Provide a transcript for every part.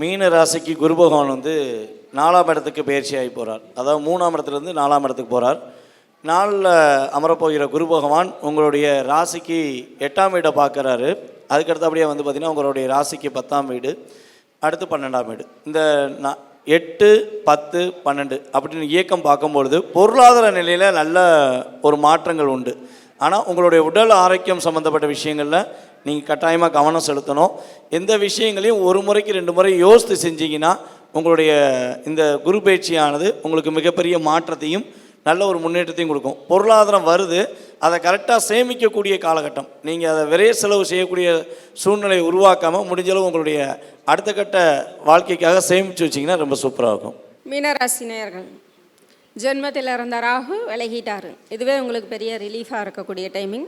மீன ராசிக்கு குரு பகவான் வந்து நாலாம் இடத்துக்கு பயிற்சியாகி போகிறார் அதாவது மூணாம் இடத்துலேருந்து நாலாம் இடத்துக்கு போகிறார் நாளில் அமரப்போகிற குரு பகவான் உங்களுடைய ராசிக்கு எட்டாம் வீடை பார்க்குறாரு. அதுக்கடுத்தபடியே வந்து பார்த்திங்கன்னா உங்களுடைய ராசிக்கு பத்தாம் வீடு அடுத்து பன்னெண்டாம் வீடு. இந்த நான் எட்டு பத்து பன்னெண்டு அப்படின்னு இயக்கம் பார்க்கும்பொழுது பொருளாதார நிலையில் நல்ல ஒரு மாற்றங்கள் உண்டு. ஆனால் உங்களுடைய உடல் ஆரோக்கியம் சம்மந்தப்பட்ட விஷயங்களில் நீங்கள் கட்டாயமாக கவனம் செலுத்தணும். எந்த விஷயங்களையும் ஒரு முறைக்கு ரெண்டு முறை யோசித்து செஞ்சீங்கன்னா உங்களுடைய இந்த குரு பயிற்சியானது உங்களுக்கு மிகப்பெரிய மாற்றத்தையும் நல்ல ஒரு முன்னேற்றத்தையும் கொடுக்கும். பொருளாதாரம் வருது அதை கரெக்டாக சேமிக்கக்கூடிய காலகட்டம். நீங்கள் அதை விரைய செலவு செய்யக்கூடிய சூழ்நிலையை உருவாக்காமல் முடிஞ்சளவு உங்களுடைய அடுத்த கட்ட வாழ்க்கைக்காக சேமித்து வச்சிங்கன்னா ரொம்ப சூப்பராக இருக்கும். மீனராசி நேயர்கள் ஜென்மத்தில் இருந்த ராகு விலகிட்டாரு. இதுவே உங்களுக்கு பெரிய ரிலீஃபாக இருக்கக்கூடிய டைமிங்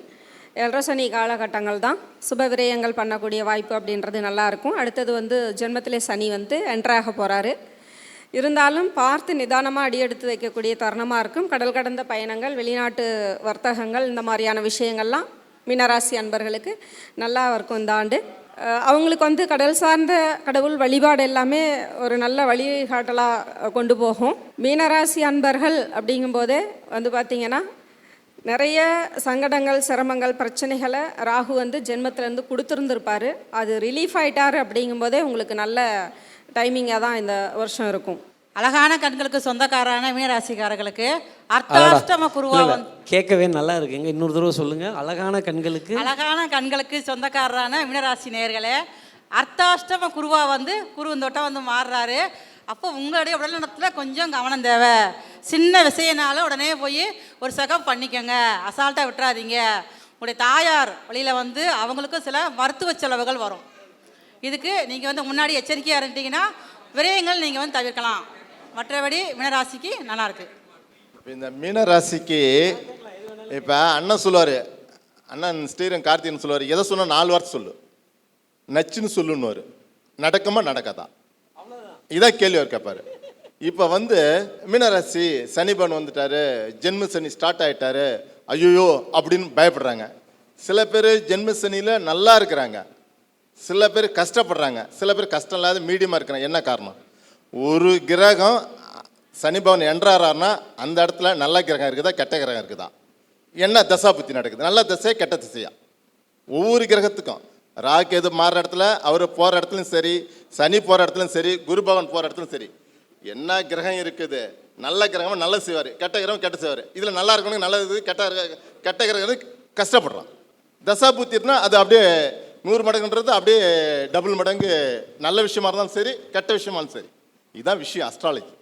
எல்ரசனி காலகட்டங்கள் தான் சுப விரயங்கள் பண்ணக்கூடிய வாய்ப்பு அப்படின்றது நல்லாயிருக்கும் அடுத்தது வந்து ஜென்மத்திலே சனி வந்து என்ட்ராக போகிறாரு இருந்தாலும் பார்த்து நிதானமாக அடியெடுத்து வைக்கக்கூடிய தருணமாக இருக்கும். கடல் கடந்த பயணங்கள் வெளிநாட்டு வர்த்தகங்கள் இந்த மாதிரியான விஷயங்கள்லாம் மீனராசி அன்பர்களுக்கு நல்லா இருக்கும் இந்த ஆண்டு. அவங்களுக்கு வந்து கடல் சார்ந்த கடவுள் வழிபாடு எல்லாமே ஒரு நல்ல வழிகாட்டலாக கொண்டு போகும். மீனராசி அன்பர்கள் அப்படிங்கும்போதே வந்து பார்த்திங்கன்னா நிறைய சங்கடங்கள் சிரமங்கள் பிரச்சனைகளை ராகு வந்து ஜென்மத்திலேருந்து கொடுத்துருந்துருப்பாரு. அது ரிலீஃப் ஆயிட்டாரு அப்படிங்கும்போதே உங்களுக்கு நல்ல டைமிங்காக தான் இந்த வருஷம் இருக்கும். அழகான கண்களுக்கு சொந்தக்காரான மீனராசிக்காரர்களுக்கு அர்த்தாஷ்டம குருவா வந்து கேட்கவே நல்லா இருக்குங்க இன்னொரு தடவை சொல்லுங்க. அழகான கண்களுக்கு அழகான கண்களுக்கு சொந்தக்காரரான மீனராசி நேயர்களே அர்த்தாஷ்டம குருவா வந்து குருவந்தோட்டம் வந்து மாறுறாரு. அப்போ உங்களுடைய உடல்நலத்தில் கொஞ்சம் கவனம் தேவை. சின்ன விஷயனால உடனே போய் ஒரு சகம் பண்ணிக்கோங்க. அசால்ட்டாக விட்டுறாதீங்க. உங்களுடைய தாயார் வழியில் வந்து அவங்களுக்கும் சில மருத்துவ செலவுகள் வரும். இதுக்கு நீங்கள் வந்து முன்னாடி எச்சரிக்கையாக இருந்தீங்கன்னா விரயங்கள் நீங்கள் வந்து தவிர்க்கலாம். மற்றபடி மீனராசிக்கு நல்லாயிருக்கு இந்த மீனராசிக்கு இப்போ அண்ணன் சொல்லுவார். அண்ணன் ஸ்ரீரங் கார்த்திகன் சொல்லுவார். எதை சொன்னால் நாலு வார்த்தை சொல்லு. நச்சுன்னு சொல்லுன்னுவார். நடக்குமா நடக்காதா? இதான் கேள்வி அவர் கேட்பாரு இப்போ வந்து மீனராசி சனிபன் வந்துட்டாரு ஜென்ம சனி ஸ்டார்ட் ஆயிட்டாரு. ஐயோ அப்படின்னு பயப்படுறாங்க. சில பேர் ஜென்ம சனியில் நல்லா இருக்கிறாங்க. சில பேர் கஷ்டப்படுறாங்க. சில பேர் கஷ்டம் இல்லாத மீடியமாக இருக்கிறாங்க. என்ன காரணம்? ஒரு கிரகம் சனி பவன் என்றாரான்னா அந்த இடத்துல நல்ல கிரகம் இருக்குதா கெட்ட கிரகம் இருக்குதா? என்ன தசா புத்தி நடக்குது? நல்ல திசையா கெட்ட திசையா? ஒவ்வொரு கிரகத்துக்கும். ராகு எது மாறுற இடத்துல அவர் போகிற இடத்துலையும் சரி சனி போகிற இடத்துலையும் சரி குரு பகவான் போகிற இடத்துலையும் சரி. என்ன கிரகம் இருக்குது? நல்ல கிரகம் நல்ல செய்வார் கெட்ட கிரகம் கெட்ட செய்வார். இதில் நல்லா இருக்கணும் நல்லது கெட்ட கெட்ட கிரகம் கஷ்டப்படுறான். தசா புத்தி அது அப்படியே நூறு மடங்குன்றது அப்படியே டபுள் மடங்கு நல்ல விஷயமா இருந்தாலும் சரி கெட்ட விஷயமா இருந்தாலும் சரி. இதுதான் விஷயம் அஸ்ட்ராலஜி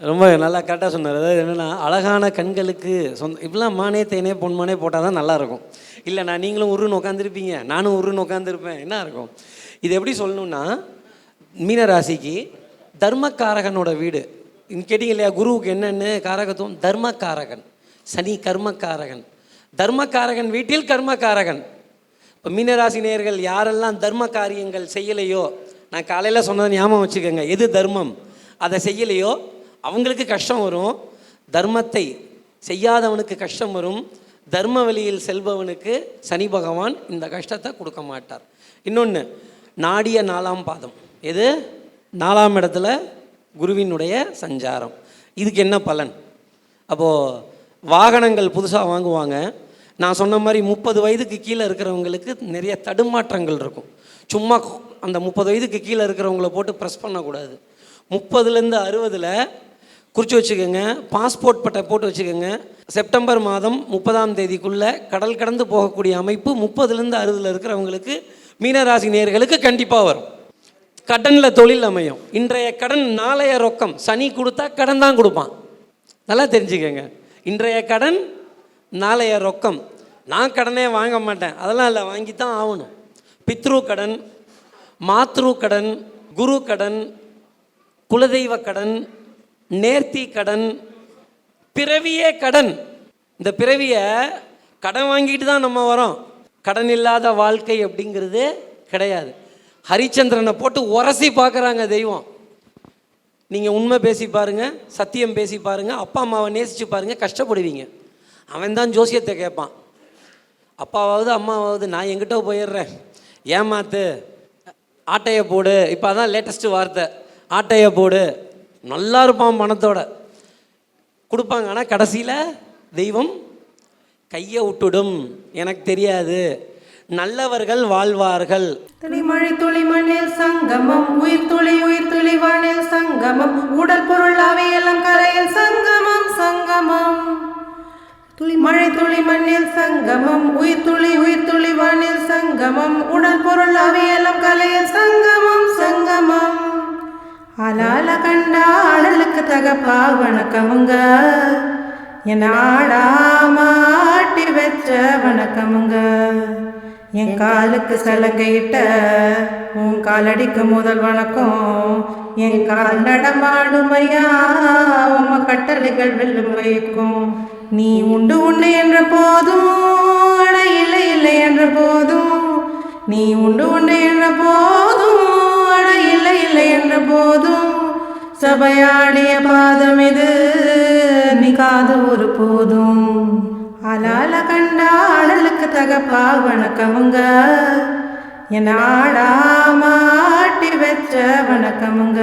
ரொம்ப நல்லா கரெக்டாக சொன்னார். அதாவது என்னென்னா அழகான கண்களுக்கு சொந்த இப்படிலாம் மானே தேனே பொன்மானே போட்டால் தான் நல்லாயிருக்கும் இல்லைண்ணா இல்லை நான் நீங்களும் உருன்னு உட்காந்துருப்பீங்க நானும் உருன்னு உட்காந்துருப்பேன் என்ன இருக்கும்? இது எப்படி சொல்லணுன்னா மீனராசிக்கு தர்மக்காரகனோட வீடு. இங்க கேட்டீங்க இல்லையா குருவுக்கு என்னென்னு? காரகத்துவம் தர்மக்காரகன். சனி கர்மக்காரகன். தர்மக்காரகன் வீட்டில் கர்மக்காரகன். இப்போ மீனராசி நேர்கள் யாரெல்லாம் தர்ம காரியங்கள் செய்யலையோ நான் காலையில் சொன்னதை ஞாபகம் வச்சுக்கோங்க. எது தர்மம்? அதை செய்யலையோ அவங்களுக்கு கஷ்டம் வரும். தர்மத்தை செய்யாதவனுக்கு கஷ்டம் வரும். தர்ம வழியில் செல்பவனுக்கு சனி பகவான் இந்த கஷ்டத்தை கொடுக்க மாட்டார். இன்னொன்று நாடிய நாலாம் பாதம். எது? நாலாம் இடத்துல குருவினுடைய சஞ்சாரம். இதுக்கு என்ன பலன்? அப்போது வாகனங்கள் புதுசாக வாங்குவாங்க. நான் சொன்ன மாதிரி முப்பது வயதுக்கு கீழே இருக்கிறவங்களுக்கு நிறைய தடுமாற்றங்கள் இருக்கும். சும்மா அந்த முப்பது வயதுக்கு கீழே இருக்கிறவங்கள போட்டு ப்ரெஸ் பண்ணக்கூடாது. முப்பதுலேருந்து அறுபதில் குறித்து வச்சுக்கோங்க. பாஸ்போர்ட் பட்டை போட்டு வச்சுக்கோங்க. செப்டம்பர் மாதம் முப்பதாம் தேதிக்குள்ளே கடல் கடந்து போகக்கூடிய அமைப்பு முப்பதுலேருந்து அறுபதில் இருக்கிறவங்களுக்கு மீனராசி நேர்களுக்கு கண்டிப்பாக வரும். கடனில் தொழில் அமையும். இன்றைய கடன் நாளைய ரொக்கம். சனி கொடுத்தா கடன் தான் கொடுப்பான். நல்லா தெரிஞ்சுக்கங்க. இன்றைய கடன் நாளைய ரொக்கம். நான் கடனே வாங்க மாட்டேன். அதெல்லாம் இல்லை வாங்கி தான் ஆகணும். பித்ரு கடன் மாத்ரு கடன் குரு கடன் குலதெய்வ கடன் நேர்த்தி கடன் பிறவியே கடன். இந்த பிறவியை கடன் வாங்கிட்டு தான் நம்ம வரோம். கடன் இல்லாத வாழ்க்கை அப்படிங்கிறது கிடையாது. ஹரிச்சந்திரனை போட்டு உரசி பார்க்குறாங்க தெய்வம். நீங்கள் உண்மை பேசி பாருங்க சத்தியம் பேசி பாருங்கள் அப்பா அம்மாவை நேசித்து பாருங்கள் கஷ்டப்படுவீங்க. அவன் தான் ஜோசியத்தை கேட்பான். அப்பாவாவது அம்மாவாவது நான் எங்கிட்ட போயிடுறேன். ஏமாத்து ஆட்டையை போடு. இப்போ அதான் லேட்டஸ்ட்டு வார்த்தை. ஆட்டையை போடு. நல்லா இருப்பான் பணத்தோட. கொடுப்பாங்க ஆனால் கடைசியில் தெய்வம் கையை விட்டுடும். எனக்கு தெரியாது. நல்லவர்கள் வாழ்வார்கள். துளிமழை துளிமண்ணில் சங்கமம் உயிர் துளி உயிர் துளி வானில் சங்கமம் உடல் பொருள் அவையெல்லாம் கரையில் சங்கமம் சங்கமம். துளிமழை துளி மண்ணில் சங்கமம் உயிர் துளி உயிர் துளி வானில் சங்கமம் உடல் பொருள் அவையெல்லாம் கலையில் சங்கமம் சங்கமம். அலால கண்டா அழலுக்கு தகப்பா வணக்கமுங்க. என் ஆடாமாட்டி வச்ச வணக்கமுங்க. என் காலுக்கு சலங்கையிட்ட உன் காலடிக்கு முதல் வணக்கம். என் கால் நடமாடுமையா உம்ம கட்டளைகள் வெல்லும் வைக்கும் நீ உண்டு உண்டு என்ற போதும் அட இல்லை இல்லை என்ற போதும். நீ உண்டு உண்டு என்ற போதும் அட இல்லை இல்லை என்ற போதும். சபையாடிய பாதம் இது நீ காது ஒரு போதும். அலால கண்டா அடலுக்கு தகப்பா வணக்கமுங்க என் ஆடா மாட்டி வச்ச வணக்கமுங்க